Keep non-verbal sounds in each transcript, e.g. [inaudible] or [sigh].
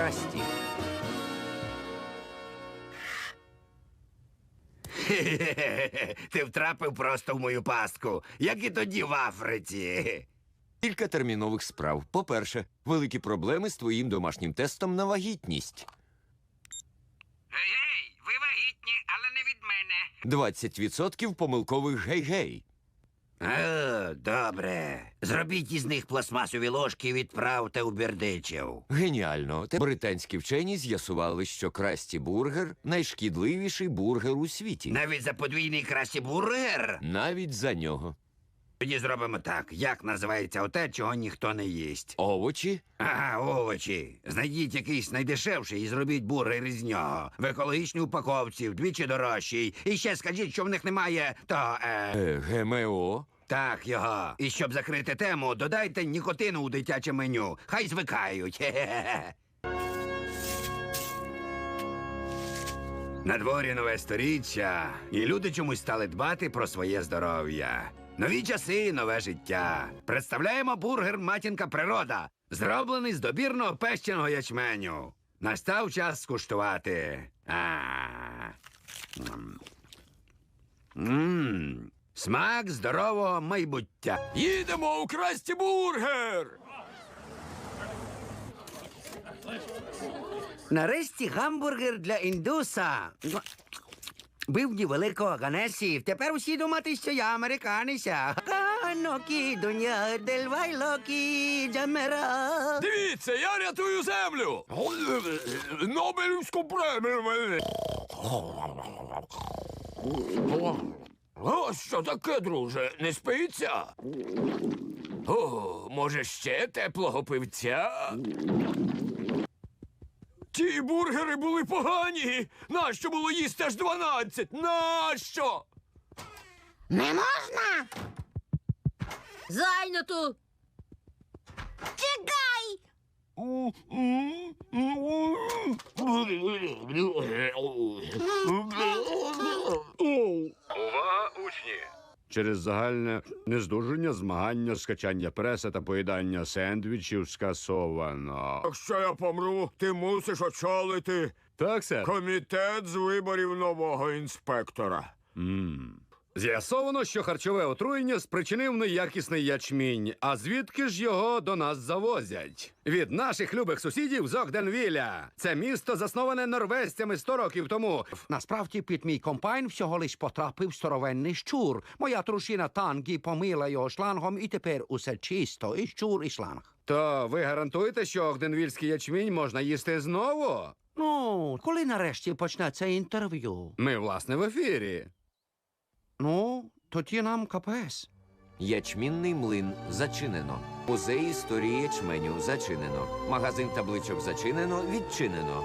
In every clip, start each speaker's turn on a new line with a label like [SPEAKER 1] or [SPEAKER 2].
[SPEAKER 1] красті. [laughs]
[SPEAKER 2] Ти втрапив просто в мою пастку, як і тоді в Африці.
[SPEAKER 1] Кілька термінових справ. По-перше, великі проблеми з твоїм домашнім тестом на вагітність.
[SPEAKER 2] Гей, ви вагітні, але не від мене.
[SPEAKER 1] 20% помилкових гей-гей.
[SPEAKER 2] О, добре. Зробіть із них пластмасові ложки і відправте у Бердичів.
[SPEAKER 1] Геніально. Те британські вчені з'ясували, що красті бургер найшкідливіший бургер у світі.
[SPEAKER 2] Навіть за подвійний красті бургер.
[SPEAKER 1] Навіть за нього.
[SPEAKER 2] Тоді зробимо так. Як називається оте, чого ніхто не їсть?
[SPEAKER 1] Овочі
[SPEAKER 2] Ага, овочі. Знайдіть якийсь найдешевший і зробіть бургер із нього. В екологічній упаковці, вдвічі дорожчий. І ще скажіть, що в них немає, то е,
[SPEAKER 1] е, ГМО.
[SPEAKER 2] так його. І щоб закрити тему, додайте нікотину у дитяче меню. Хай звикають. Хе-хе-хе. [laughs] На дворі нове сторіччя, і люди чомусь стали дбати про своє здоров'я. Нові часи, нове життя. Представляємо бургер Матінка Природа, зроблений з добірного пещеного ячменю. Настав час скуштувати. А. М. М. Смак здорового майбуття.
[SPEAKER 1] Їдемо у красті бургер!
[SPEAKER 2] Нарешті гамбургер для індуса. Бивні великого Ганесі. Тепер усі думати, що я американися. Канокі, дуня, дельвайлокі, джамера.
[SPEAKER 1] Дивіться, я рятую землю! Нобелівську премію! О, що таке, друже? Не спиться? О, може, ще теплого пивця? Ті бургери були погані! Нащо було їсти аж 12? Нащо?
[SPEAKER 3] Не можна?
[SPEAKER 4] Зайнято.
[SPEAKER 3] Чекай!
[SPEAKER 5] Через загальне нездужання, змагання, скачання преса та поїдання сендвічів скасовано.
[SPEAKER 6] Якщо я помру, ти мусиш очолити
[SPEAKER 5] Так, сер?
[SPEAKER 6] комітет з виборів нового інспектора.
[SPEAKER 5] М. З'ясовано, що харчове отруєння спричинив неякісний ячмінь. А звідки ж його до нас завозять? Від наших любих сусідів з Огденвіля. Це місто засноване норвезцями 100 років тому.
[SPEAKER 7] Насправді під мій комбайн всього лиш потрапив здоровенний щур. Моя дружина Тангі помила його шлангом, і тепер усе чисто, і щур, і шланг.
[SPEAKER 5] То ви гарантуєте, що Огденвільський ячмінь можна їсти знову?
[SPEAKER 7] Ну, коли нарешті почнеться інтерв'ю?
[SPEAKER 5] Ми, власне, в ефірі.
[SPEAKER 7] Ну, тоді нам капес.
[SPEAKER 1] Ячмінний млин зачинено. Музей історії ячменю зачинено. Магазин табличок зачинено, відчинено.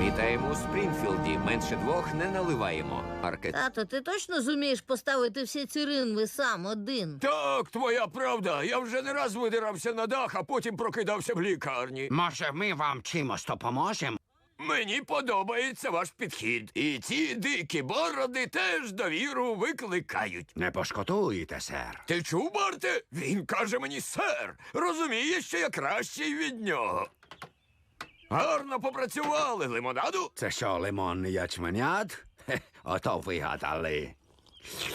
[SPEAKER 1] Вітаємо у Спрінфілді. Менше двох не наливаємо. Маркет.
[SPEAKER 4] Тато, ти точно зумієш поставити всі ці ринви сам один?
[SPEAKER 6] Так, твоя правда. Я вже не раз видирався на дах, а потім прокидався в лікарні.
[SPEAKER 7] Може, ми вам чимось допоможемо?
[SPEAKER 6] Мені подобається ваш підхід. І ці дикі бороди теж довіру викликають.
[SPEAKER 2] Не пошкодуєте, сер.
[SPEAKER 6] Ти чув, Барте? Він каже мені сер. Розуміє, що я кращий від нього. Гарно попрацювали, лимонаду.
[SPEAKER 2] Це що, лимонний ячменят? Ото вигадали.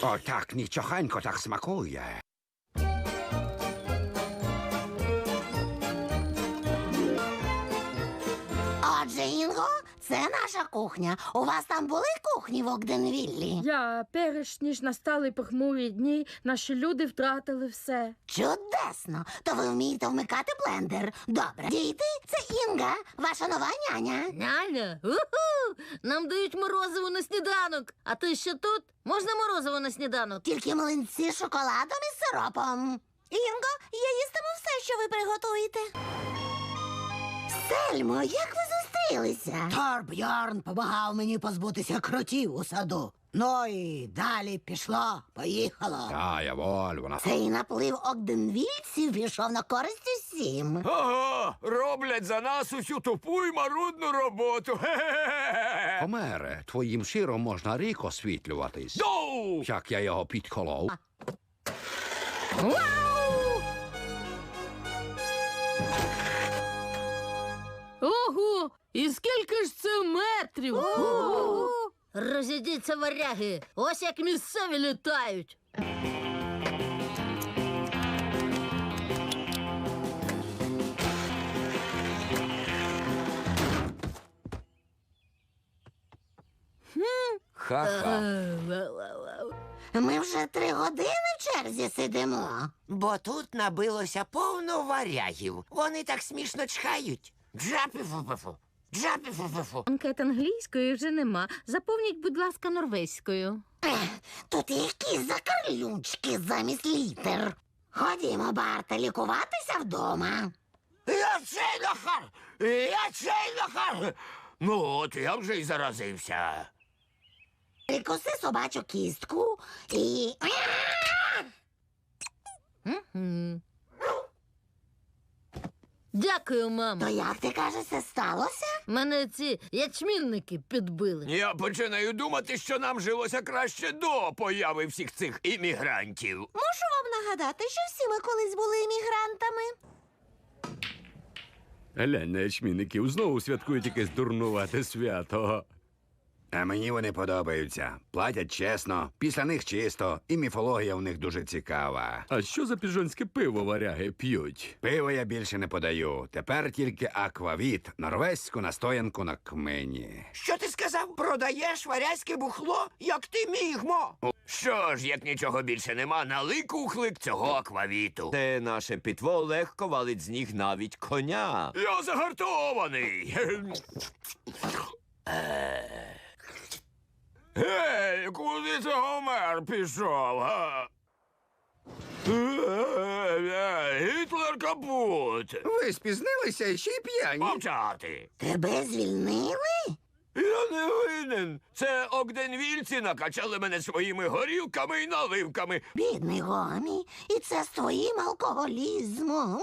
[SPEAKER 2] Отак нічогенько так смакує.
[SPEAKER 3] Це наша кухня. У вас там були кухні в Огденвіллі?
[SPEAKER 8] Я перш ніж настали похмурі дні, наші люди втратили все.
[SPEAKER 3] Чудесно! То ви вмієте вмикати блендер. Добре. Діти, це Інга, ваша нова няня.
[SPEAKER 4] Няня, уху! Нам дають морозиво на сніданок. А ти ще тут? Можна морозиво на сніданок?
[SPEAKER 3] Тільки млинці з шоколадом і сиропом. Інго, я їстиму все, що ви приготуєте. Сельмо, як ви зустрілися? Торбьорн помагав мені позбутися кротів у саду. Ну і далі пішло, поїхало.
[SPEAKER 7] Та, яволь, вона
[SPEAKER 3] Цей наплив огденвільців пішов на користь усім.
[SPEAKER 1] Ага, роблять за нас усю тупу і марудну роботу.
[SPEAKER 7] Помере, твоїм сиром можна рік освітлюватись.
[SPEAKER 1] Доу!
[SPEAKER 7] Як я його підколов.
[SPEAKER 4] Вау!
[SPEAKER 8] Ого! І скільки ж це метрів?
[SPEAKER 4] Розійдіться варяги! Ось як місцеві літають.
[SPEAKER 1] Ха-ха.
[SPEAKER 3] Ми вже три години в черзі сидимо.
[SPEAKER 9] Бо тут набилося повно варягів. Вони так смішно чхають. Джапіфу-пифу.
[SPEAKER 8] Анкет англійської вже нема. Заповніть, будь ласка, норвезькою.
[SPEAKER 3] Ех, тут якісь закарлючки замість літер. Ходімо, Барта, лікуватися вдома.
[SPEAKER 1] Я Чейнахар! Я Чейнахар! Ну, от я вже й заразився.
[SPEAKER 3] Прикуси собачу кістку і.
[SPEAKER 4] Мгм. Дякую, мамо.
[SPEAKER 3] То як ти кажеш, це сталося?
[SPEAKER 4] Мене ці ячмінники підбили.
[SPEAKER 1] Я починаю думати, що нам жилося краще до появи всіх цих іммігрантів.
[SPEAKER 3] Можу вам нагадати, що всі ми колись були іммігрантами.
[SPEAKER 5] Глянь на ячмінників, знову святкують якесь дурнувате свято.
[SPEAKER 2] А мені вони подобаються. Платять чесно, після них чисто, і міфологія в них дуже цікава.
[SPEAKER 5] А що за піжонське пиво варяги п'ють?
[SPEAKER 2] Пиво я більше не подаю. Тепер тільки аквавіт, норвезьку настоянку на кмені.
[SPEAKER 9] Що ти сказав? Продаєш варязьке бухло, як ти міг, мо?
[SPEAKER 1] Що ж, як нічого більше нема, налий кухлик цього аквавіту. Це наше питво легко валить з ніг навіть коня. Я загартований. Гей, куди це Гомер пішов? га? Е, Гітлер капут.
[SPEAKER 2] Ви спізнилися і ще й п'яні.
[SPEAKER 1] Мовчати.
[SPEAKER 3] Тебе звільнили?
[SPEAKER 1] Я не винен. Це огденвільці накачали мене своїми горілками і наливками.
[SPEAKER 3] Бідний Гомі, і це з твоїм алкоголізмом.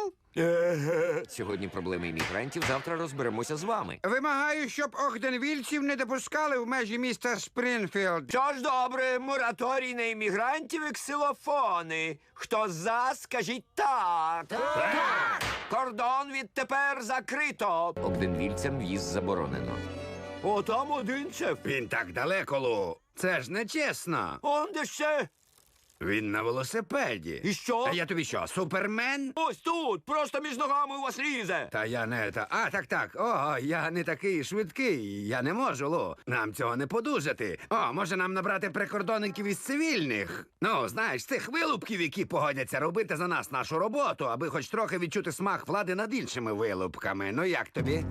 [SPEAKER 1] Сьогодні проблеми іммігрантів, завтра розберемося з вами.
[SPEAKER 7] Вимагаю, щоб огденвільців не допускали в межі міста Спрінфілд.
[SPEAKER 1] Що ж добре, мораторій на іммігрантів і ксилофони. Хто за, скажіть так. Так! Кордон відтепер закрито. Огденвільцям в'їзд заборонено. О, там один шеф.
[SPEAKER 2] Він так далеко, Лу. Це ж не чесно.
[SPEAKER 1] Он де ще?
[SPEAKER 2] Він на велосипеді.
[SPEAKER 1] І що?
[SPEAKER 2] Та я тобі що, супермен?
[SPEAKER 1] Ось тут, просто між ногами у вас лізе.
[SPEAKER 2] Та я не та. А, так, так. О, я не такий швидкий. Я не можу, Лу. Нам цього не подужати. О, може нам набрати прикордонників із цивільних. Ну, знаєш, цих вилупків, які погодяться робити за нас нашу роботу, аби хоч трохи відчути смак влади над іншими вилупками. Ну як тобі?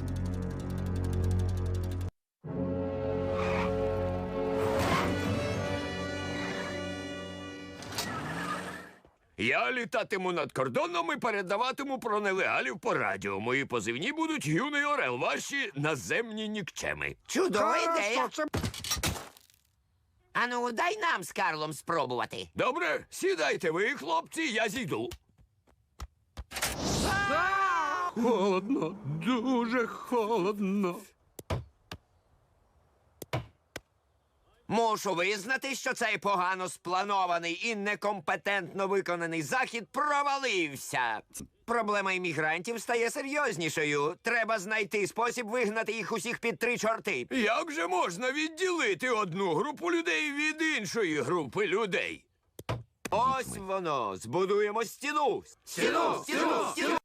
[SPEAKER 1] Я літатиму над кордоном і передаватиму про нелегалів по радіо. Мої позивні будуть юний орел, ваші наземні нікчеми.
[SPEAKER 9] Чудова ідея. Ану, дай нам з Карлом спробувати.
[SPEAKER 1] Добре, сідайте ви, хлопці, я зійду.
[SPEAKER 5] Холодно, дуже холодно.
[SPEAKER 9] Мушу визнати, що цей погано спланований і некомпетентно виконаний захід провалився. Проблема іммігрантів стає серйознішою. Треба знайти спосіб вигнати їх усіх під три чорти.
[SPEAKER 1] Як же можна відділити одну групу людей від іншої групи людей? Ось воно, збудуємо стіну. Стіну, стіну, стіну.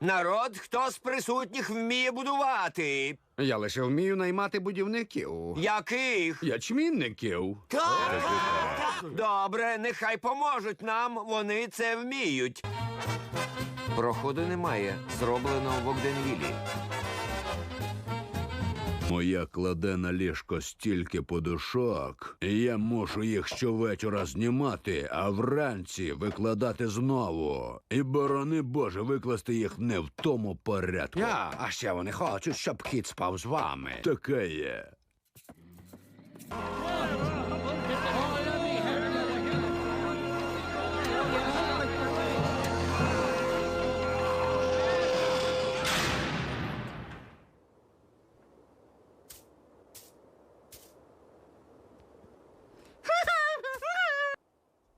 [SPEAKER 1] Народ, хто з присутніх вміє будувати?
[SPEAKER 7] Я лише вмію наймати будівників.
[SPEAKER 1] Яких?
[SPEAKER 5] Ячмінників.
[SPEAKER 1] Так, так. Добре, нехай поможуть нам, вони це вміють. Проходу немає, зроблено в Огденвілі.
[SPEAKER 5] Моя кладе на ліжко стільки подушок, і я мушу їх щовечора знімати, а вранці викладати знову. І борони Боже, викласти їх не в тому порядку.
[SPEAKER 7] Я, а ще вони хочуть, щоб кіт спав з вами.
[SPEAKER 5] Таке є.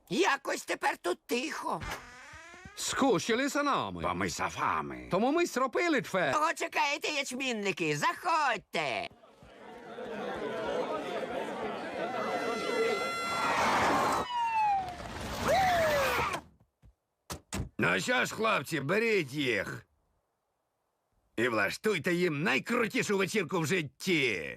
[SPEAKER 1] Якось тепер тут тихо.
[SPEAKER 5] Скучилися нами.
[SPEAKER 2] Бо ми сафами.
[SPEAKER 5] Тому ми сропили тфе.
[SPEAKER 1] Кого чекаєте, ячмінники? Заходьте.
[SPEAKER 2] Ну що ж, хлопці, беріть їх. І влаштуйте їм найкрутішу вечірку в житті.